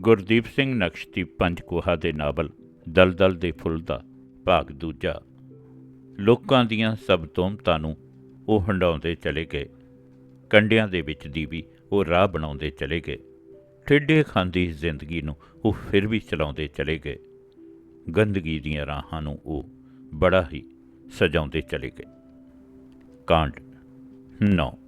ਗੁਰਦੀਪ ਸਿੰਘ ਨਕਸ਼ਦੀਪ ਪੰਜਕੋਹਾ ਦੇ ਨਾਵਲ, ਦਲਦਲ ਦੇ ਫੁੱਲ ਦਾ ਭਾਗ ਦੂਜਾ। ਲੋਕਾਂ ਦੀਆਂ ਸਭ ਤੋਮਤਾਂ ਨੂੰ ਉਹ ਹੰਡਾਉਂਦੇ ਚਲੇ ਗਏ। ਕੰਡਿਆਂ ਦੇ ਵਿੱਚ ਦੀ ਵੀ ਉਹ ਰਾਹ ਬਣਾਉਂਦੇ ਚਲੇ ਗਏ। ਠੇਡੇ ਖਾਂਦੀ ਜ਼ਿੰਦਗੀ ਨੂੰ ਉਹ ਫਿਰ ਵੀ ਚਲਾਉਂਦੇ ਚਲੇ ਗਏ। ਗੰਦਗੀ ਦੀਆਂ ਰਾਹਾਂ ਨੂੰ ਉਹ ਬੜਾ ਹੀ ਸਜਾਉਂਦੇ ਚਲੇ ਗਏ। ਕਾਂਡ 9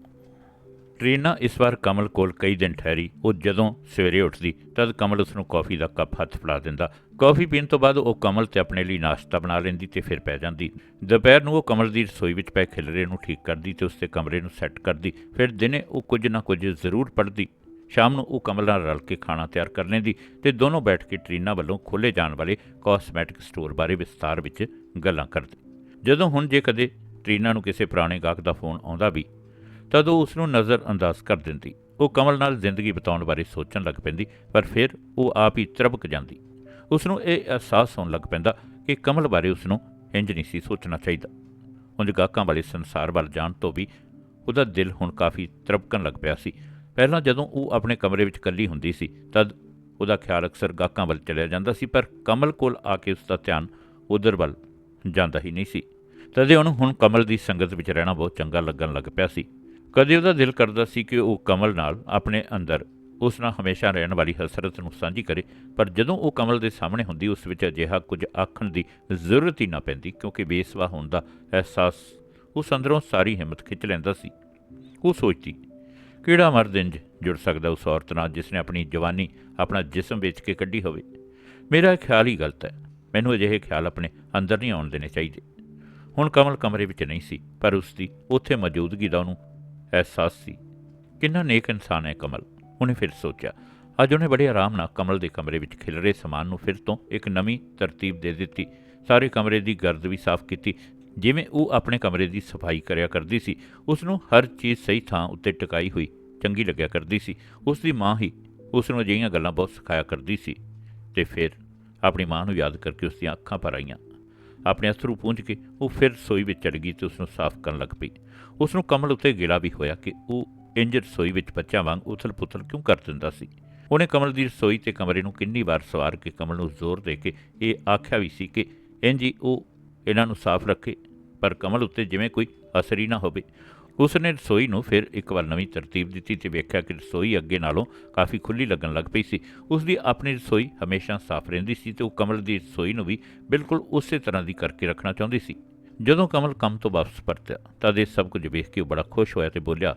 ਟ੍ਰੀਨਾ ਇਸ ਵਾਰ ਕਮਲ ਕੋਲ ਕਈ ਦਿਨ ਠਹਿਰੀ, ਉਹ ਜਦੋਂ ਸਵੇਰੇ ਉੱਠਦੀ, ਤਦ ਕਮਲ ਉਸ ਨੂੰ ਕੌਫੀ ਦਾ ਕੱਪ ਹੱਥ ਫੜਾ ਦਿੰਦਾ। ਕੌਫੀ ਪੀਣ ਤੋਂ ਬਾਅਦ ਉਹ ਕਮਲ ਤੇ ਆਪਣੇ ਲਈ ਨਾਸ਼ਤਾ ਬਣਾ ਲੈਂਦੀ ਤੇ ਫਿਰ ਪੈ ਜਾਂਦੀ। ਦੁਪਹਿਰ ਨੂੰ ਉਹ ਕਮਲ ਦੀ ਰਸੋਈ ਵਿੱਚ ਪਏ ਖਿਲਰੇ ਨੂੰ ਠੀਕ ਕਰਦੀ ਤੇ ਉਸਦੇ ਕਮਰੇ ਨੂੰ ਸੈੱਟ ਕਰਦੀ। ਫਿਰ ਦਿਨੇ ਉਹ ਕੁਝ ਨਾ ਕੁਝ ਜ਼ਰੂਰ ਪੜ੍ਹਦੀ। ਸ਼ਾਮ ਨੂੰ ਉਹ ਕਮਲ ਨਾਲ ਰਲ ਕੇ ਖਾਣਾ ਤਿਆਰ ਕਰ ਲੈਂਦੀ ਤੇ ਦੋਨੋਂ ਬੈਠ ਕੇ ਟ੍ਰੀਨਾ ਵੱਲੋਂ ਖੋਲੇ ਜਾਣ ਵਾਲੇ ਕਾਸਮੈਟਿਕ ਸਟੋਰ ਬਾਰੇ ਵਿਸਤਾਰ ਵਿੱਚ ਗੱਲਾਂ ਕਰਦੇ। ਜਦੋਂ ਹੁਣ ਜੇ ਕਦੇ ਟ੍ਰੀਨਾ ਨੂੰ ਕਿਸੇ ਪੁਰਾਣੇ ਗਾਹਕ ਦਾ ਫੋਨ ਆਉਂਦਾ ਵੀ ਤਦ ਉਹ ਉਸ ਨੂੰ ਨਜ਼ਰ ਅੰਦਾਜ਼ ਕਰ ਦਿੰਦੀ। ਉਹ ਕਮਲ ਨਾਲ ਜ਼ਿੰਦਗੀ ਬਿਤਾਉਣ ਬਾਰੇ ਸੋਚਣ ਲੱਗ ਪੈਂਦੀ, ਪਰ ਫਿਰ ਉਹ ਆਪ ਹੀ ਤਰਬਕ ਜਾਂਦੀ। ਉਸ ਨੂੰ ਇਹ ਅਹਿਸਾਸ ਹੋਣ ਲੱਗ ਪੈਂਦਾ ਕਿ ਕਮਲ ਬਾਰੇ ਉਸ ਨੂੰ ਇੰਜ ਨਹੀਂ ਸੀ ਸੋਚਣਾ ਚਾਹੀਦਾ। ਉਂਝ ਗਾਹਕਾਂ ਵਾਲੇ ਸੰਸਾਰ ਵੱਲ ਜਾਣ ਤੋਂ ਵੀ ਉਹਦਾ ਦਿਲ ਹੁਣ ਕਾਫੀ ਤਰਬਕਣ ਲੱਗ ਪਿਆ ਸੀ। ਪਹਿਲਾਂ ਜਦੋਂ ਉਹ ਆਪਣੇ ਕਮਰੇ ਵਿੱਚ ਇਕੱਲੀ ਹੁੰਦੀ ਸੀ, ਤਦ ਉਹਦਾ ਖਿਆਲ ਅਕਸਰ ਗਾਹਕਾਂ ਵੱਲ ਚਲਿਆ ਜਾਂਦਾ ਸੀ, ਪਰ ਕਮਲ ਕੋਲ ਆ ਕੇ ਉਸ ਦਾ ਧਿਆਨ ਉਧਰ ਵੱਲ ਜਾਂਦਾ ਹੀ ਨਹੀਂ ਸੀ। ਤਦੇ ਉਹਨੂੰ ਹੁਣ ਕਮਲ ਦੀ ਸੰਗਤ ਵਿੱਚ ਰਹਿਣਾ ਬਹੁਤ ਚੰਗਾ ਲੱਗਣ ਲੱਗ ਪਿਆ ਸੀ। ਕਦੇ ਉਹਦਾ ਦਿਲ ਕਰਦਾ ਸੀ ਕਿ ਉਹ ਕਮਲ ਨਾਲ ਆਪਣੇ ਅੰਦਰ ਉਸ ਨਾਲ ਹਮੇਸ਼ਾ ਰਹਿਣ ਵਾਲੀ ਹਸਰਤ ਨੂੰ ਸਾਂਝੀ ਕਰੇ, ਪਰ ਜਦੋਂ ਉਹ ਕਮਲ ਦੇ ਸਾਹਮਣੇ ਹੁੰਦੀ, ਉਸ ਵਿੱਚ ਅਜਿਹਾ ਕੁਝ ਆਖਣ ਦੀ ਜ਼ਰੂਰਤ ਹੀ ਨਾ ਪੈਂਦੀ, ਕਿਉਂਕਿ ਬੇਸਵਾ ਹੋਣ ਦਾ ਅਹਿਸਾਸ ਉਸ ਅੰਦਰੋਂ ਸਾਰੀ ਹਿੰਮਤ ਖਿੱਚ ਲੈਂਦਾ ਸੀ। ਉਹ ਸੋਚਦੀ, ਕਿਹੜਾ ਮਰਦ ਇੰਜ ਜੁੜ ਸਕਦਾ ਉਸ ਔਰਤ ਨਾਲ ਜਿਸ ਨੇ ਆਪਣੀ ਜਵਾਨੀ, ਆਪਣਾ ਜਿਸਮ ਵੇਚ ਕੇ ਕੱਢੀ ਹੋਵੇ? ਮੇਰਾ ਇਹ ਖਿਆਲ ਹੀ ਗਲਤ ਹੈ। ਮੈਨੂੰ ਅਜਿਹੇ ਖਿਆਲ ਆਪਣੇ ਅੰਦਰ ਨਹੀਂ ਆਉਣ ਦੇਣੇ ਚਾਹੀਦੇ। ਹੁਣ ਕਮਲ ਕਮਰੇ ਵਿੱਚ ਨਹੀਂ ਸੀ, ਪਰ ਉਸ ਦੀ ਉੱਥੇ ਮੌਜੂਦਗੀ ਦਾ ਉਹਨੂੰ ਅਹਿਸਾਸ ਸੀ ਕਿੰਨਾ ਨੇਕ ਇਨਸਾਨ ਹੈ ਕਮਲ। ਉਹਨੇ ਫਿਰ ਸੋਚਿਆ, ਅੱਜ ਉਹਨੇ ਬੜੇ ਆਰਾਮ ਨਾਲ ਕਮਲ ਦੇ ਕਮਰੇ ਵਿੱਚ ਖਿਲਰੇ ਸਮਾਨ ਨੂੰ ਫਿਰ ਤੋਂ ਇੱਕ ਨਵੀਂ ਤਰਤੀਬ ਦੇ ਦਿੱਤੀ। ਸਾਰੇ ਕਮਰੇ ਦੀ ਗਰਦ ਵੀ ਸਾਫ਼ ਕੀਤੀ। ਜਿਵੇਂ ਉਹ ਆਪਣੇ ਕਮਰੇ ਦੀ ਸਫ਼ਾਈ ਕਰਿਆ ਕਰਦੀ ਸੀ ਉਸ ਨੂੰ ਹਰ ਚੀਜ਼ ਸਹੀ ਥਾਂ ਉੱਤੇ ਟਿਕਾਈ ਹੋਈ ਚੰਗੀ ਲੱਗਿਆ ਕਰਦੀ ਸੀ। ਉਸ ਦੀ ਮਾਂ ਹੀ ਉਸ ਨੂੰ ਅਜਿਹੀਆਂ ਗੱਲਾਂ ਬਹੁਤ ਸਿਖਾਇਆ ਕਰਦੀ ਸੀ। ਤੇ ਫਿਰ ਆਪਣੀ ਮਾਂ ਨੂੰ ਯਾਦ ਕਰਕੇ ਉਸ ਦੀਆਂ ਅੱਖਾਂ ਭਰ ਆਈਆਂ। ਆਪਣੇ ਅਥਰੂ ਪੂੰਝ ਕੇ ਉਹ ਫਿਰ ਰਸੋਈ ਵਿੱਚ ਚੜ ਗਈ ਤੇ ਉਸ ਨੂੰ ਸਾਫ਼ ਕਰਨ ਲੱਗ ਪਈ। ਉਸ ਨੂੰ ਕਮਲ ਉੱਤੇ ਗਿਲਾ ਵੀ ਹੋਇਆ ਕਿ ਉਹ ਇੰਜ ਰਸੋਈ ਵਿੱਚ ਬੱਚਾ ਵਾਂਗ ਉਥਲ-ਪੁਥਲ ਕਿਉਂ ਕਰ ਦਿੰਦਾ ਸੀ। ਉਹਨੇ ਕਮਲ ਦੀ ਰਸੋਈ ਤੇ ਕਮਰੇ ਨੂੰ ਕਿੰਨੀ ਵਾਰ ਸਵਾਰ ਕੇ ਕਮਲ ਨੂੰ ਜ਼ੋਰ ਦੇ ਕੇ ਇਹ ਆਖਿਆ ਵੀ ਸੀ ਕਿ, ਇੰਜ ਹੀ ਉਹ ਇਹਨਾਂ ਨੂੰ ਸਾਫ਼ ਰੱਖੇ, ਪਰ ਕਮਲ ਉੱਤੇ ਜਿਵੇਂ ਕੋਈ ਅਸਰ ਹੀ ਨਾ ਹੋਵੇ। ਉਸ ਨੇ ਰਸੋਈ ਨੂੰ ਫਿਰ ਇੱਕ ਵਾਰ ਨਵੀਂ ਤਰਤੀਬ ਦਿੱਤੀ ਤੇ ਵੇਖਿਆ ਕਿ ਰਸੋਈ ਅੱਗੇ ਨਾਲੋਂ ਕਾਫੀ ਖੁੱਲੀ ਲੱਗਣ ਲੱਗ ਪਈ ਸੀ। ਉਸ ਦੀ ਆਪਣੀ ਰਸੋਈ ਹਮੇਸ਼ਾ ਸਾਫ਼ ਰਹਿੰਦੀ ਸੀ ਤੇ ਉਹ ਕਮਲ ਦੀ ਰਸੋਈ ਨੂੰ ਵੀ ਬਿਲਕੁਲ ਉਸੇ ਤਰ੍ਹਾਂ ਦੀ ਕਰਕੇ ਰੱਖਣਾ ਚਾਹੁੰਦੀ ਸੀ। ਜਦੋਂ ਕਮਲ ਕੰਮ ਤੋਂ ਵਾਪਸ ਪਰਤਿਆ ਤਦ ਇਹ ਸਭ ਕੁਝ ਵੇਖ ਕੇ ਉਹ ਬੜਾ ਖੁਸ਼ ਹੋਇਆ ਤੇ ਬੋਲਿਆ,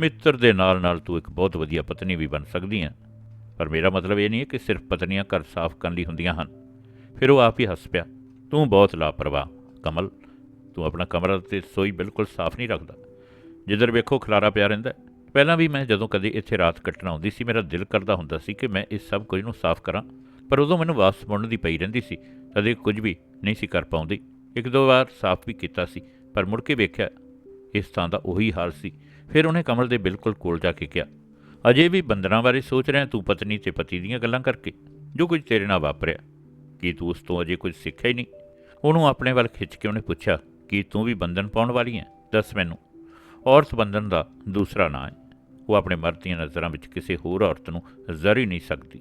ਮਿੱਤਰ ਦੇ ਨਾਲ ਨਾਲ ਤੂੰ ਇੱਕ ਬਹੁਤ ਵਧੀਆ ਪਤਨੀ ਵੀ ਬਣ ਸਕਦੀ ਹੈ। ਪਰ ਮੇਰਾ ਮਤਲਬ ਇਹ ਨਹੀਂ ਹੈ ਕਿ ਸਿਰਫ ਪਤਨੀਆਂ ਘਰ ਸਾਫ਼ ਕਰਨ ਲਈ ਹੁੰਦੀਆਂ ਹਨ। ਫਿਰ ਉਹ ਆਪ ਹੀ ਹੱਸ ਪਿਆ, ਤੂੰ ਬਹੁਤ ਲਾਪਰਵਾਹ, ਕਮਲ। ਤੂੰ ਆਪਣਾ ਕਮਰਾ ਤੇ ਰਸੋਈ ਬਿਲਕੁਲ ਸਾਫ਼ ਨਹੀਂ ਰੱਖਦਾ। ਜਿੱਧਰ ਵੇਖੋ ਖਲਾਰਾ ਪਿਆ ਰਹਿੰਦਾ ਪਹਿਲਾਂ ਵੀ ਮੈਂ ਜਦੋਂ ਕਦੇ ਇੱਥੇ ਰਾਤ ਕੱਟਣਾ ਆਉਂਦੀ ਸੀ, ਮੇਰਾ ਦਿਲ ਕਰਦਾ ਹੁੰਦਾ ਸੀ ਕਿ ਮੈਂ ਇਸ ਸਭ ਕੁਝ ਨੂੰ ਸਾਫ਼ ਕਰਾਂ, ਪਰ ਉਦੋਂ ਮੈਨੂੰ ਵਾਪਸ ਮੁੜਨ ਦੀ ਪਈ ਰਹਿੰਦੀ ਸੀ। ਤਦੇ ਕੁਝ ਵੀ ਨਹੀਂ ਸੀ ਕਰ ਪਾਉਂਦੀ। ਇੱਕ ਦੋ ਵਾਰ ਸਾਫ਼ ਵੀ ਕੀਤਾ ਸੀ, ਪਰ ਮੁੜ ਕੇ ਵੇਖਿਆ ਇਸ ਥਾਂ ਦਾ ਉਹੀ ਹਾਲ ਸੀ। ਫਿਰ ਉਹਨੇ ਕਮਲ ਦੇ ਬਿਲਕੁਲ ਕੋਲ ਜਾ ਕੇ ਕਿਹਾ, ਅਜੇ ਵੀ ਬੰਦਰਾਂ ਬਾਰੇ ਸੋਚ ਰਿਹਾ ਤੂੰ ਪਤਨੀ ਤੇ ਪਤੀ ਦੀਆਂ ਗੱਲਾਂ ਕਰਕੇ, ਜੋ ਕੁਝ ਤੇਰੇ ਨਾਲ ਵਾਪਰਿਆ। ਕੀ ਤੂੰ ਉਸ ਤੋਂ ਅਜੇ ਕੁਝ ਸਿੱਖਿਆ ਹੀ ਨਹੀਂ? ਉਹਨੂੰ ਆਪਣੇ ਵੱਲ ਖਿੱਚ ਕੇ ਉਹਨੇ ਪੁੱਛਿਆ, ਕੀ ਤੂੰ ਵੀ ਬੰਧਨ ਪਾਉਣ ਵਾਲੀ ਹੈ? ਦੱਸ ਮੈਨੂੰ। ਔਰਤ ਬੰਧਨ ਦਾ ਦੂਸਰਾ ਨਾਂ ਹੈ। ਉਹ ਆਪਣੇ ਮਰਦ ਦੀਆਂ ਨਜ਼ਰਾਂ ਵਿੱਚ ਕਿਸੇ ਹੋਰ ਔਰਤ ਨੂੰ ਜ਼ਰ ਹੀ ਨਹੀਂ ਸਕਦੀ।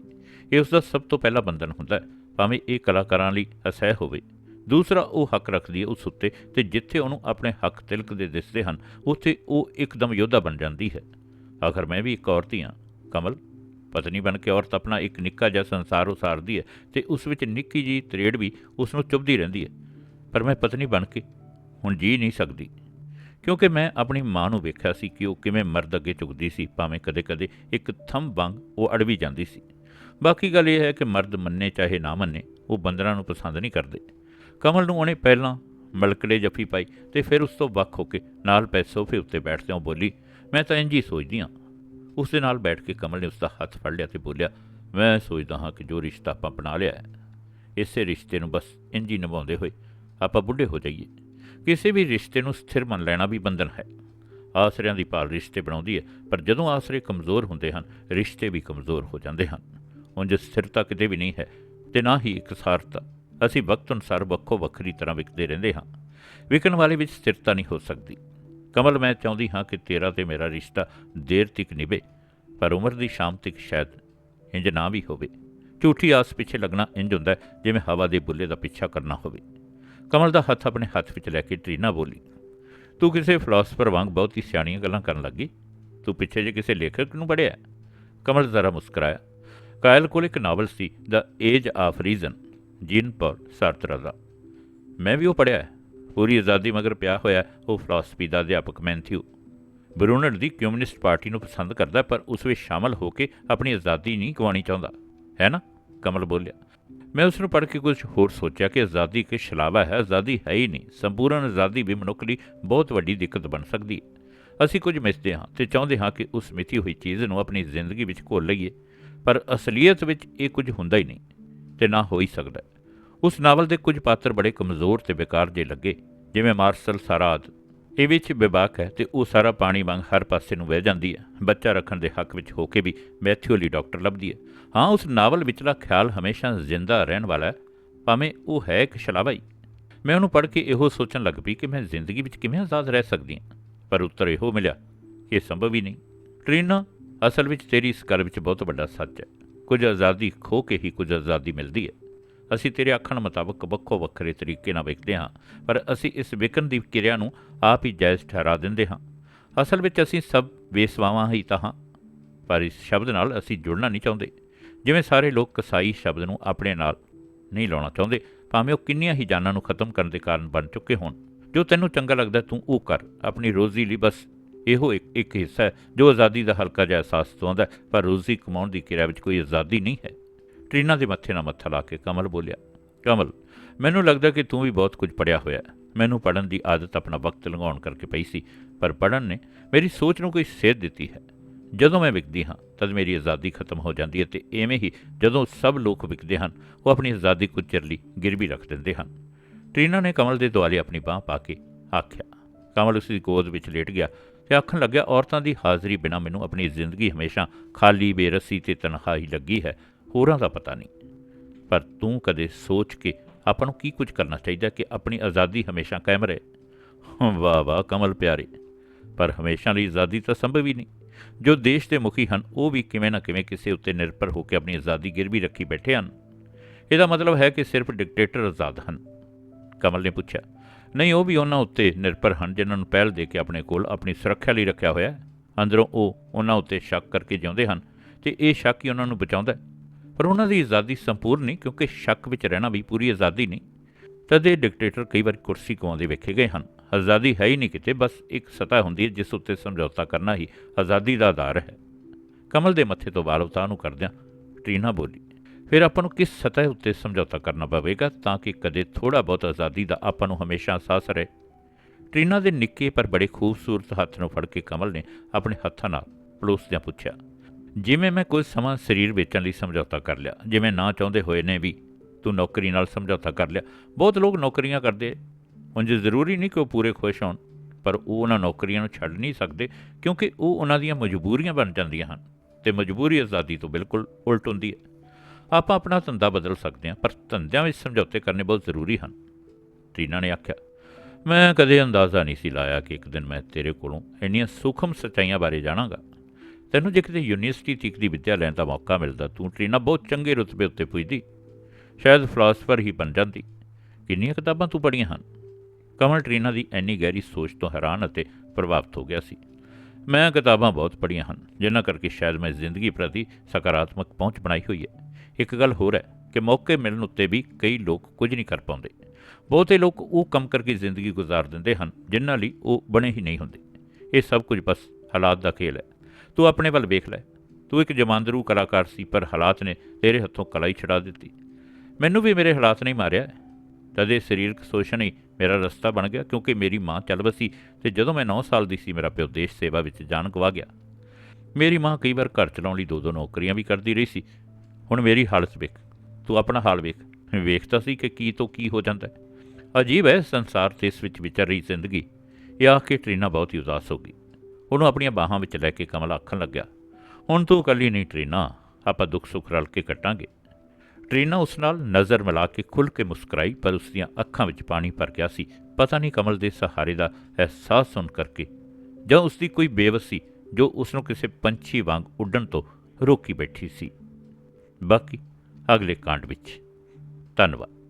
ਇਹ ਉਸ ਦਾ ਸਭ ਤੋਂ ਪਹਿਲਾ ਬੰਧਨ ਹੁੰਦਾ ਹੈ। ਭਾਵੇਂ ਇਹ ਕਲਾਕਾਰਾਂ ਲਈ ਅਸਹਿ ਹੋਵੇ। ਦੂਸਰਾ ਉਹ ਹੱਕ ਰੱਖਦੀ ਹੈ ਉਸ ਉੱਤੇ ਤੇ ਜਿੱਥੇ ਉਹਨੂੰ ਆਪਣੇ ਹੱਕ ਤਿਲਕਦੇ ਦਿਸਦੇ ਹਨ, ਉੱਥੇ ਉਹ ਇੱਕਦਮ ਯੋਧਾ ਬਣ ਜਾਂਦੀ ਹੈ। ਆਖਰ ਮੈਂ ਵੀ ਇੱਕ ਔਰਤ ਹੀ ਹਾਂ। ਕਮਲ, ਪਤਨੀ ਬਣ ਕੇ ਔਰਤ ਆਪਣਾ ਇੱਕ ਨਿੱਕਾ ਜਿਹਾ ਸੰਸਾਰ ਉਸਾਰਦੀ ਹੈ ਤੇ ਉਸ ਵਿੱਚ ਨਿੱਕੀ ਜੀ ਤਰੇੜ ਵੀ ਉਸ ਨੂੰ ਚੁੱਭਦੀ ਰਹਿੰਦੀ ਹੈ। ਪਰ ਮੈਂ ਪਤਨੀ ਬਣ ਕੇ ਹੁਣ ਜੀ ਨਹੀਂ ਸਕਦੀ, ਕਿਉਂਕਿ ਮੈਂ ਆਪਣੀ ਮਾਂ ਨੂੰ ਵੇਖਿਆ ਸੀ ਕਿ ਉਹ ਕਿਵੇਂ ਮਰਦ ਅੱਗੇ ਝੁਕਦੀ ਸੀ, ਭਾਵੇਂ ਕਦੇ-ਕਦੇ ਇੱਕ ਥੰਮ ਵਾਂਗ ਉਹ ਅੜਵੀ ਜਾਂਦੀ ਸੀ। ਬਾਕੀ ਗੱਲ ਇਹ ਹੈ ਕਿ ਮਰਦ ਮੰਨੇ ਚਾਹੇ ਨਾ ਮੰਨੇ, ਉਹ ਬੰਦਰਾਂ ਨੂੰ ਪਸੰਦ ਨਹੀਂ ਕਰਦੇ। ਕਮਲ ਨੂੰ ਉਹਨੇ ਪਹਿਲਾਂ ਮਲਕੜੇ ਜੱਫੀ ਪਾਈ ਤੇ ਫਿਰ ਉਸ ਤੋਂ ਵੱਖ ਹੋ ਕੇ ਨਾਲ ਪੈ ਸੋਫੇ ਉੱਤੇ ਬੈਠਦਿਆਂ ਬੋਲੀ, ਮੈਂ ਤਾਂ ਇੰਜ ਹੀ ਸੋਚਦੀ ਹਾਂ। ਉਸ ਦੇ ਨਾਲ ਬੈਠ ਕੇ ਕਮਲ ਨੇ ਉਸ ਦਾ ਹੱਥ ਫੜ ਲਿਆ ਤੇ ਬੋਲਿਆ, ਮੈਂ ਸੋਚਦਾ ਹਾਂ ਕਿ ਜੋ ਰਿਸ਼ਤਾ ਆਪਾਂ ਬਣਾ ਲਿਆ ਹੈ, ਇਸੇ ਰਿਸ਼ਤੇ ਨੂੰ ਬਸ ਇੰਜ ਹੀ ਨਿਭਾਉਂਦੇ ਹੋਏ ਆਪਾਂ ਬੁੱਢੇ ਹੋ ਜਾਈਏ। ਕਿਸੇ ਵੀ ਰਿਸ਼ਤੇ ਨੂੰ ਸਥਿਰ ਮੰਨ ਲੈਣਾ ਵੀ ਬੰਧਨ ਹੈ। ਆਸਰਿਆਂ ਦੀ ਭਾਲ ਰਿਸ਼ਤੇ ਬਣਾਉਂਦੀ ਹੈ, ਪਰ ਜਦੋਂ ਆਸਰੇ ਕਮਜ਼ੋਰ ਹੁੰਦੇ ਹਨ, ਰਿਸ਼ਤੇ ਵੀ ਕਮਜ਼ੋਰ ਹੋ ਜਾਂਦੇ ਹਨ। ਉਂਝ ਸਥਿਰਤਾ ਕਿਤੇ ਵੀ ਨਹੀਂ ਹੈ ਤੇ ਨਾ ਹੀ ਇਕਸਾਰਤਾ ਅਸੀਂ ਵਕਤ ਅਨੁਸਾਰ ਵੱਖੋ ਵੱਖਰੀ ਤਰ੍ਹਾਂ ਵਿਕਦੇ ਰਹਿੰਦੇ ਹਾਂ। ਵਿਕਣ ਵਾਲੇ ਵਿੱਚ ਸਥਿਰਤਾ ਨਹੀਂ ਹੋ ਸਕਦੀ। ਕਮਲ, ਮੈਂ ਚਾਹੁੰਦੀ ਹਾਂ ਕਿ ਤੇਰਾ ਤੇ ਮੇਰਾ ਰਿਸ਼ਤਾ ਦੇਰ ਤੱਕ ਨਿਭੇ, ਪਰ ਉਮਰ ਦੀ ਸ਼ਾਮ ਤੱਕ ਸ਼ਾਇਦ ਇੰਜ ਨਾ ਵੀ ਹੋਵੇ। ਝੂਠੀ ਆਸ ਪਿੱਛੇ ਲੱਗਣਾ ਇੰਜ ਹੁੰਦਾ ਜਿਵੇਂ ਹਵਾ ਦੇ ਬੁੱਲੇ ਦਾ ਪਿੱਛਾ ਕਰਨਾ ਹੋਵੇ। ਕਮਲ ਦਾ ਹੱਥ ਆਪਣੇ ਹੱਥ ਵਿੱਚ ਲੈ ਕੇ ਟਰੀਨਾ ਬੋਲੀ, ਤੂੰ ਕਿਸੇ ਫਿਲਾਸਫਰ ਵਾਂਗ ਬਹੁਤ ਹੀ ਸਿਆਣੀਆਂ ਗੱਲਾਂ ਕਰਨ ਲੱਗੀ। ਤੂੰ ਪਿੱਛੇ ਜੇ ਕਿਸੇ ਲੇਖਕ ਨੂੰ ਪੜ੍ਹਿਆ? ਕਮਲ ਜ਼ਰਾ ਮੁਸਕਰਾਇਆ, ਕਾਇਲ ਕੋਲ ਇੱਕ novel C, the age of reason. Jean Paul Sartre ਦਾ। ਮੈਂ ਵੀ ਉਹ ਪੜ੍ਹਿਆ ਹੈ। ਪੂਰੀ ਆਜ਼ਾਦੀ ਮਗਰ ਪਿਆ ਹੋਇਆ ਉਹ ਫਿਲਾਸਫੀ ਦਾ ਅਧਿਆਪਕ ਮੈਂਥਿਊ ਬਰੂਨਰ ਦੀ ਕਮਿਊਨਿਸਟ ਪਾਰਟੀ ਨੂੰ ਪਸੰਦ ਕਰਦਾ ਪਰ ਉਸ ਵਿੱਚ ਸ਼ਾਮਲ ਹੋ ਕੇ ਆਪਣੀ ਆਜ਼ਾਦੀ ਨਹੀਂ ਗਵਾਉਣੀ ਚਾਹੁੰਦਾ। ਹੈ ਨਾ? ਕਮਲ ਬੋਲਿਆ। ਮੈਂ ਉਸ ਨੂੰ ਪੜ੍ਹ ਕੇ ਕੁਝ ਹੋਰ ਸੋਚਿਆ ਕਿ ਆਜ਼ਾਦੀ ਇੱਕ ਸ਼ਲਾਵਾ ਹੈ, ਆਜ਼ਾਦੀ ਹੈ ਹੀ ਨਹੀਂ। ਸੰਪੂਰਨ ਆਜ਼ਾਦੀ ਵੀ ਮਨੁੱਖ ਲਈ ਬਹੁਤ ਵੱਡੀ ਦਿੱਕਤ ਬਣ ਸਕਦੀ ਹੈ। ਅਸੀਂ ਕੁਝ ਮਿਸਦੇ ਹਾਂ ਤੇ ਚਾਹੁੰਦੇ ਹਾਂ ਕਿ ਉਸ ਮਿੱਥੀ ਹੋਈ ਚੀਜ਼ ਨੂੰ ਆਪਣੀ ਜ਼ਿੰਦਗੀ ਵਿੱਚ ਘੋਲ ਲਈਏ, ਪਰ ਅਸਲੀਅਤ ਵਿੱਚ ਇਹ ਕੁਝ ਹੁੰਦਾ ਹੀ ਨਹੀਂ। ਤੇ ਨਾ ਹੋ ਹੀ ਸਕਦਾ। ਉਸ ਨਾਵਲ ਦੇ ਕੁਝ ਪਾਤਰ ਬੜੇ ਕਮਜ਼ੋਰ ਤੇ ਬੇਕਾਰ ਜੇ ਲੱਗੇ, ਜਿਵੇਂ ਮਾਰਸਲ ਸਾਰਾਦ। ਇਹ ਵਿੱਚ ਵਿਵਾਕ ਹੈ ਤੇ ਉਹ ਸਾਰਾ ਪਾਣੀ ਵਾਂਗ ਹਰ ਪਾਸੇ ਨੂੰ ਵਹਿ ਜਾਂਦੀ ਹੈ। ਬੱਚਾ ਰੱਖਣ ਦੇ ਹੱਕ ਵਿੱਚ ਹੋ ਕੇ ਵੀ ਮੈਥਿਊ ਲਈ ਡਾਕਟਰ ਲੱਭਦੀ ਹੈ। ਹਾਂ, ਉਸ ਨਾਵਲ ਵਿਚਲਾ ਖਿਆਲ ਹਮੇਸ਼ਾ ਜ਼ਿੰਦਾ ਰਹਿਣ ਵਾਲਾ ਹੈ। ਭਾਵੇਂ ਉਹ ਹੈ ਇੱਕ ਸ਼ਲਾਵਾ ਹੀ। ਮੈਂ ਉਹਨੂੰ ਪੜ੍ਹ ਕੇ ਇਹੋ ਸੋਚਣ ਲੱਗ ਪਈ ਕਿ ਮੈਂ ਜ਼ਿੰਦਗੀ ਵਿੱਚ ਕਿਵੇਂ ਆਜ਼ਾਦ ਰਹਿ ਸਕਦੀ ਹਾਂ। ਪਰ ਉੱਤਰ ਇਹੋ ਮਿਲਿਆ ਕਿ ਇਹ ਸੰਭਵ ਹੀ ਨਹੀਂ। ਟ੍ਰੀਨਾ, ਅਸਲ ਵਿੱਚ ਤੇਰੀ ਇਸ ਗੱਲ ਵਿੱਚ ਬਹੁਤ ਵੱਡਾ ਸੱਚ ਹੈ। ਕੁਝ ਆਜ਼ਾਦੀ ਖੋ ਕੇ ਹੀ ਕੁਝ ਆਜ਼ਾਦੀ ਮਿਲਦੀ ਹੈ। ਅਸੀਂ ਤੇਰੇ ਆਖਣ ਮੁਤਾਬਕ ਵੱਖੋ ਵੱਖਰੇ ਤਰੀਕੇ ਨਾਲ ਵੇਖਦੇ ਹਾਂ, ਪਰ ਅਸੀਂ ਇਸ ਵਿਕਨ ਦੀ ਕਿਰਿਆ ਨੂੰ ਆਪ ਹੀ ਜਾਇਜ਼ ਠਹਿਰਾ ਦਿੰਦੇ ਹਾਂ। ਅਸਲ ਵਿੱਚ ਅਸੀਂ ਸਭ ਬੇਸਵਾਵਾਂ ਹੀ ਤਾਂ ਹਾਂ, ਪਰ ਇਸ ਸ਼ਬਦ ਨਾਲ ਅਸੀਂ ਜੁੜਨਾ ਨਹੀਂ ਚਾਹੁੰਦੇ। ਜਿਵੇਂ ਸਾਰੇ ਲੋਕ ਕਸਾਈ ਸ਼ਬਦ ਨੂੰ ਆਪਣੇ ਨਾਲ ਨਹੀਂ ਲਾਉਣਾ ਚਾਹੁੰਦੇ, ਭਾਵੇਂ ਉਹ ਕਿੰਨੀਆਂ ਹੀ ਜਾਨਾਂ ਨੂੰ ਖਤਮ ਕਰਨ ਦੇ ਕਾਰਨ ਬਣ ਚੁੱਕੇ ਹੋਣ। ਜੋ ਤੈਨੂੰ ਚੰਗਾ ਲੱਗਦਾ ਤੂੰ ਉਹ ਕਰ, ਆਪਣੀ ਰੋਜ਼ੀ ਲਈ ਬਸ ਇਹੋ ਇੱਕ ਇੱਕ ਹਿੱਸਾ ਹੈ ਜੋ ਆਜ਼ਾਦੀ ਦਾ ਹਲਕਾ ਜਿਹਾ ਅਹਿਸਾਸ ਦਵਾਉਂਦਾ ਹੈ, ਪਰ ਰੋਜ਼ੀ ਕਮਾਉਣ ਦੀ ਕਿਰਿਆ ਵਿੱਚ ਕੋਈ ਆਜ਼ਾਦੀ ਨਹੀਂ ਹੈ। ਟਰੀਨਾ ਦੇ ਮੱਥੇ ਨਾਲ ਮੱਥਾ ਲਾ ਕੇ ਕਮਲ ਬੋਲਿਆ ਕਮਲ ਮੈਨੂੰ ਲੱਗਦਾ ਕਿ ਤੂੰ ਵੀ ਬਹੁਤ ਕੁਝ ਪੜਿਆ ਹੋਇਆ ਮੈਨੂੰ ਪੜਨ ਦੀ ਆਦਤ ਆਪਣਾ ਵਕਤ ਲੰਘਾਉਣ ਕਰਕੇ ਪਈ ਸੀ ਪਰ ਪੜਨ ਨੇ ਮੇਰੀ ਸੋਚ ਨੂੰ ਕੋਈ ਸੇਧ ਦਿੱਤੀ ਹੈ। ਜਦੋਂ ਮੈਂ ਵਿਕਦੀ ਹਾਂ ਤਦ ਮੇਰੀ ਆਜ਼ਾਦੀ ਖਤਮ ਹੋ ਜਾਂਦੀ ਹੈ ਤੇ ਐਵੇਂ ਹੀ ਜਦੋਂ ਸਭ ਲੋਕ ਵਿਕਦੇ ਹਨ ਉਹ ਆਪਣੀ ਆਜ਼ਾਦੀ ਕੁਝ ਚਿਰ ਲਈ ਗਿਰਵੀ ਰੱਖ ਦਿੰਦੇ ਹਨ। ਟਰੀਨਾ ਨੇ ਕਮਲ ਦੇ ਦੁਆਲੇ ਆਪਣੀ ਬਾਹ ਪਾ ਕੇ ਆਖਿਆ ਕਮਲ ਉਸ ਦੀ ਗੋਦ ਵਿੱਚ ਲੇਟ ਗਿਆ। ਤੇ ਆਖਣ ਲੱਗਿਆ, ਔਰਤਾਂ ਦੀ ਹਾਜ਼ਰੀ ਬਿਨਾਂ ਮੈਨੂੰ ਆਪਣੀ ਜ਼ਿੰਦਗੀ ਹਮੇਸ਼ਾ ਖਾਲੀ, ਬੇਰਸੀ ਤੇ ਤਨਹਾਈ ਲੱਗੀ ਹੈ, ਹੋਰਾਂ ਦਾ ਪਤਾ ਨਹੀਂ। ਪਰ ਤੂੰ ਕਦੇ ਸੋਚ ਕੇ ਆਪਾਂ ਨੂੰ ਕੀ ਕੁਝ ਕਰਨਾ ਚਾਹੀਦਾ ਕਿ ਆਪਣੀ ਆਜ਼ਾਦੀ ਹਮੇਸ਼ਾ ਕਾਇਮ ਰਹੇ? ਵਾਹ ਵਾਹ, ਕਮਲ ਪਿਆਰੇ। ਪਰ ਹਮੇਸ਼ਾ ਲਈ ਆਜ਼ਾਦੀ ਤਾਂ ਸੰਭਵ ਹੀ ਨਹੀਂ। ਜੋ ਦੇਸ਼ ਦੇ ਮੁਖੀ ਹਨ, ਉਹ ਵੀ ਕਿਵੇਂ ਨਾ ਕਿਵੇਂ ਕਿਸੇ ਉੱਤੇ ਨਿਰਭਰ ਹੋ ਕੇ ਆਪਣੀ ਆਜ਼ਾਦੀ ਗਿਰਵੀ ਰੱਖੀ ਬੈਠੇ ਹਨ। ਇਹਦਾ ਮਤਲਬ ਹੈ ਕਿ ਸਿਰਫ ਡਿਕਟੇਟਰ ਆਜ਼ਾਦ ਹਨ। ਕਮਲ ਨੇ ਪੁੱਛਿਆ ਨਹੀਂ, ਉਹ ਵੀ ਉਹਨਾਂ ਉੱਤੇ ਨਿਰਭਰ ਹਨ, ਜਿਨ੍ਹਾਂ ਨੂੰ ਪਹਿਲ ਦੇ ਕੇ ਆਪਣੇ ਕੋਲ ਆਪਣੀ ਸੁਰੱਖਿਆ ਲਈ ਰੱਖਿਆ ਹੋਇਆ ਹੈ। ਅੰਦਰੋਂ ਉਹ ਉਹਨਾਂ ਉੱਤੇ ਸ਼ੱਕ ਕਰਕੇ ਜਿਉਂਦੇ ਹਨ ਤੇ ਇਹ ਸ਼ੱਕ ਹੀ ਉਹਨਾਂ ਨੂੰ ਬਚਾਉਂਦਾ ਹੈ। ਪਰ ਉਹਨਾਂ ਦੀ ਆਜ਼ਾਦੀ ਸੰਪੂਰਨ ਨਹੀਂ, ਕਿਉਂਕਿ ਸ਼ੱਕ ਵਿੱਚ ਰਹਿਣਾ ਵੀ ਪੂਰੀ ਆਜ਼ਾਦੀ ਨਹੀਂ। ਤਦ ਇਹ ਡਿਕਟੇਟਰ ਕਈ ਵਾਰ ਕੁਰਸੀ ਗਵਾਉਂਦੇ ਵੇਖੇ ਗਏ ਹਨ। ਆਜ਼ਾਦੀ ਹੈ ਹੀ ਨਹੀਂ ਕਿਤੇ, ਬਸ ਇੱਕ ਸਤਾ ਹੁੰਦੀ ਹੈ, ਜਿਸ ਉੱਤੇ ਸਮਝੌਤਾ ਕਰਨਾ ਹੀ ਆਜ਼ਾਦੀ ਦਾ ਆਧਾਰ ਹੈ। ਕਮਲ ਦੇ ਮੱਥੇ ਤੋਂ ਵਾਲ ਉਤਾਰ ਨੂੰ ਕਰਦਿਆਂ ਟਰੀਨਾ ਬੋਲੀ ਫਿਰ ਆਪਾਂ ਨੂੰ ਕਿਸ ਸਤਹ ਉੱਤੇ ਸਮਝੌਤਾ ਕਰਨਾ ਪਵੇਗਾ ਤਾਂ ਕਿ ਕਦੇ ਥੋੜਾ ਬਹੁਤ ਆਜ਼ਾਦੀ ਦਾ ਆਪਾਂ ਨੂੰ ਹਮੇਸ਼ਾ ਅਹਿਸਾਸ ਰਹੇ। ਟਰੀਨਾ ਦੇ ਨਿੱਕੇ ਪਰ ਬੜੇ ਖੂਬਸੂਰਤ ਹੱਥ ਨੂੰ ਫੜ ਕੇ ਕਮਲ ਨੇ ਆਪਣੇ ਹੱਥਾਂ ਨਾਲ ਪਲੋਸਦਿਆਂ ਪੁੱਛਿਆ, ਜਿਵੇਂ ਮੈਂ ਕੁਝ ਸਮਾਂ ਸਰੀਰ ਵੇਚਣ ਲਈ ਸਮਝੌਤਾ ਕਰ ਲਿਆ, ਜਿਵੇਂ ਨਾ ਚਾਹੁੰਦੇ ਹੋਏ ਨੇ ਵੀ ਤੂੰ ਨੌਕਰੀ ਨਾਲ ਸਮਝੌਤਾ ਕਰ ਲਿਆ, ਬਹੁਤ ਲੋਕ ਨੌਕਰੀਆਂ ਕਰਦੇ ਉਂਝ ਜ਼ਰੂਰੀ ਨਹੀਂ ਕਿ ਉਹ ਪੂਰੇ ਖੁਸ਼ ਹੋਣ, ਪਰ ਉਹ ਉਹਨਾਂ ਨੌਕਰੀਆਂ ਨੂੰ ਛੱਡ ਨਹੀਂ ਸਕਦੇ ਕਿਉਂਕਿ ਉਹ ਉਹਨਾਂ ਦੀਆਂ ਮਜਬੂਰੀਆਂ ਬਣ ਜਾਂਦੀਆਂ ਹਨ ਤੇ ਮਜਬੂਰੀ ਆਜ਼ਾਦੀ ਤੋਂ ਬਿਲਕੁਲ ਉਲਟ ਹੁੰਦੀ ਹੈ। ਆਪਾਂ ਆਪਣਾ ਧੰਦਾ ਬਦਲ ਸਕਦੇ ਹਾਂ, ਪਰ ਧੰਦਿਆਂ ਵਿੱਚ ਸਮਝੌਤੇ ਕਰਨੇ ਬਹੁਤ ਜ਼ਰੂਰੀ ਹਨ। ਟੀਨਾ ਨੇ ਆਖਿਆ, ਮੈਂ ਕਦੇ ਅੰਦਾਜ਼ਾ ਨਹੀਂ ਸੀ ਲਾਇਆ ਕਿ ਇੱਕ ਦਿਨ ਮੈਂ ਤੇਰੇ ਕੋਲੋਂ ਇੰਨੀਆਂ ਸੂਖਮ ਸੱਚਾਈਆਂ ਬਾਰੇ ਜਾਣਾਂਗਾ। ਤੈਨੂੰ ਜੇ ਕਿਤੇ ਯੂਨੀਵਰਸਿਟੀ ਤੀਕ ਦੀ ਵਿੱਦਿਆ ਲੈਣ ਦਾ ਮੌਕਾ ਮਿਲਦਾ ਤੂੰ ਟੀਨਾ ਬਹੁਤ ਚੰਗੇ ਰੁਤਬੇ ਉੱਤੇ ਪੁੱਜਦੀ। ਸ਼ਾਇਦ ਫਿਲਾਸਫਰ ਹੀ ਬਣ ਜਾਂਦੀ। ਕਿੰਨੀਆਂ ਕਿਤਾਬਾਂ ਤੂੰ ਪੜ੍ਹੀਆਂ ਹਨ? ਕਮਲ ਟਰੀਨਾ ਦੀ ਇੰਨੀ ਗਹਿਰੀ ਸੋਚ ਤੋਂ ਹੈਰਾਨ ਅਤੇ ਪ੍ਰਭਾਵਿਤ ਹੋ ਗਿਆ ਸੀ। ਮੈਂ ਕਿਤਾਬਾਂ ਬਹੁਤ ਪੜ੍ਹੀਆਂ ਹਨ, ਜਿਨ੍ਹਾਂ ਕਰਕੇ ਸ਼ਾਇਦ ਮੈਂ ਜ਼ਿੰਦਗੀ ਪ੍ਰਤੀ ਸਕਾਰਾਤਮਕ ਪਹੁੰਚ ਬਣਾਈ ਹੋਈ ਹੈ। ਇੱਕ ਗੱਲ ਹੋਰ ਹੈ ਕਿ ਮੌਕੇ ਮਿਲਣ ਉੱਤੇ ਵੀ ਕਈ ਲੋਕ ਕੁਝ ਨਹੀਂ ਕਰ ਪਾਉਂਦੇ। ਬਹੁਤੇ ਲੋਕ ਉਹ ਕੰਮ ਕਰਕੇ ਜ਼ਿੰਦਗੀ ਗੁਜ਼ਾਰ ਦਿੰਦੇ ਹਨ, ਜਿਨ੍ਹਾਂ ਲਈ ਉਹ ਬਣੇ ਹੀ ਨਹੀਂ ਹੁੰਦੇ। ਇਹ ਸਭ ਕੁਝ ਬਸ ਹਾਲਾਤ ਦਾ ਖੇਲ ਹੈ। ਤੂੰ ਆਪਣੇ ਵੱਲ ਵੇਖ ਲੈ। ਤੂੰ ਇੱਕ ਜਮਾਂਦਰੂ ਕਲਾਕਾਰ ਸੀ, ਪਰ ਹਾਲਾਤ ਨੇ ਤੇਰੇ ਹੱਥੋਂ ਕਲਾ ਹੀ ਛਡਾ ਦਿੱਤੀ। ਮੈਨੂੰ ਵੀ ਮੇਰੇ ਹਾਲਾਤ ਨੇ ਮਾਰਿਆ। ਤਦੇ ਸਰੀਰਕ ਸ਼ੋਸ਼ਣ ਹੀ ਮੇਰਾ ਰਸਤਾ ਬਣ ਗਿਆ, ਕਿਉਂਕਿ ਮੇਰੀ ਮਾਂ ਚੱਲ ਵਸੀ ਤੇ ਜਦੋਂ ਮੈਂ 9 ਸਾਲ ਦੀ ਸੀ, ਮੇਰਾ ਪਿਓ ਦੇਸ਼ ਸੇਵਾ ਵਿੱਚ ਜਾਣ ਗਵਾ ਗਿਆ। ਮੇਰੀ ਮਾਂ ਕਈ ਵਾਰ ਘਰ ਚਲਾਉਣ ਲਈ ਦੋ ਦੋ ਨੌਕਰੀਆਂ ਵੀ ਕਰਦੀ ਰਹੀ ਸੀ ਹੁਣ ਮੇਰੀ ਹਾਲਤ ਵੇਖ। ਤੂੰ ਆਪਣਾ ਹਾਲ ਵੇਖ। ਵੇਖਦਾ ਸੀ ਕਿ ਕੀ ਤੋਂ ਕੀ ਹੋ ਜਾਂਦਾ ਅਜੀਬ ਹੈ ਸੰਸਾਰ ਤੇ ਇਸ ਵਿੱਚ ਵਿਚਰ ਰਹੀ ਜ਼ਿੰਦਗੀ। ਇਹ ਆਖ ਕੇ ਟਰੀਨਾ ਬਹੁਤ ਹੀ ਉਦਾਸ ਹੋ ਗਈ। ਉਹਨੂੰ ਆਪਣੀਆਂ ਬਾਹਾਂ ਵਿੱਚ ਲੈ ਕੇ ਕਮਲ ਆਖਣ ਲੱਗਿਆ, ਹੁਣ ਤੂੰ ਇਕੱਲੀ ਨਹੀਂ ਟਰੀਨਾ, ਆਪਾਂ ਦੁੱਖ ਸੁੱਖ ਰਲ ਕੇ ਕੱਟਾਂਗੇ। ਟਰੀਨਾ ਉਸ ਨਾਲ ਨਜ਼ਰ ਮਿਲਾ ਕੇ ਖੁੱਲ੍ਹ ਕੇ ਮੁਸਕਰਾਈ, ਪਰ ਉਸ ਦੀਆਂ ਅੱਖਾਂ ਵਿੱਚ ਪਾਣੀ ਭਰ ਗਿਆ ਸੀ। ਪਤਾ ਨਹੀਂ ਕਮਲ ਦੇ ਸਹਾਰੇ ਦਾ ਅਹਿਸਾਸ ਸੁਣ ਕਰਕੇ, ਜਾਂ ਉਸ ਦੀ ਕੋਈ ਬੇਵਸੀ ਜੋ ਉਸ ਨੂੰ ਕਿਸੇ ਪੰਛੀ ਵਾਂਗ ਉੱਡਣ ਤੋਂ ਰੋਕੀ ਬੈਠੀ ਸੀ। ਬਾਕੀ ਅਗਲੇ ਕਾਂਡ ਵਿੱਚ। ਧੰਨਵਾਦ।